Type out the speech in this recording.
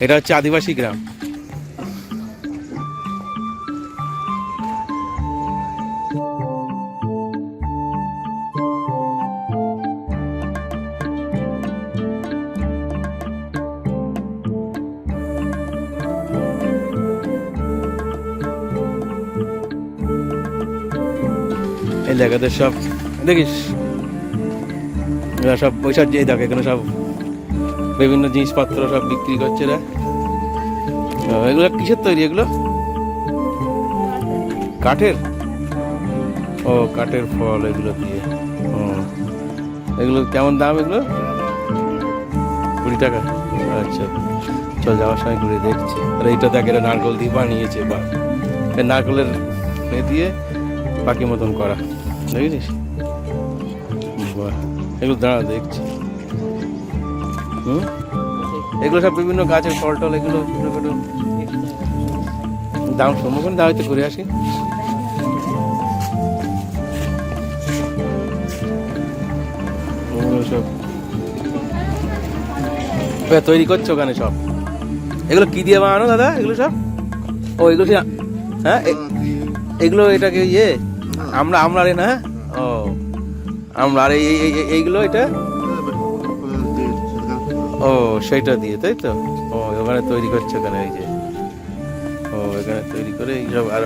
এটা হচ্ছে আদিবাসী গ্রাম। এই জায়গাতে সব দেখিস? এরা সব পয়সার যে দেখে এখানে সব বিভিন্ন জিনিসপত্র সব বিক্রি করছে এরা এগুলো কিসের তৈরি এগুলো? কাঠের? ও, কাঠের ফল এগুলো দিয়ে। ও, এগুলো কেমন দাম এগুলো? কুড়ি টাকা। আচ্ছা চল যাওয়ার সময় ঘুরে দেখছি। আর এইটা দেখ, এটা নারকল দিয়ে বানিয়েছে বা নারকলের এ দিয়ে পাখি মতন করা। দেখেছিস? এগুলো দাঁড়া, দেখছি। হুম? এগুলো সব বিভিন্ন গাছের ফল টল, এগুলো ছোটো দাম সম্মুখীন দাঁড়াতে হয়তো ঘুরে আসি। সব তৈরি করছ ওখানে সব? এগুলো কি দিয়ে বানানো দাদা, এগুলো সব? ও, এগুলো হ্যাঁ এগুলো এটাকে ইয়ে? আমরা আমরা রে না? ও আমরা আর এই, এই- এই- এইগুলো এটা? ও সেইটা দিয়ে, তাই তো? ও ওখানে তৈরি করছে ওখানে এই যে? ও এখানে তৈরি করে এইসব আর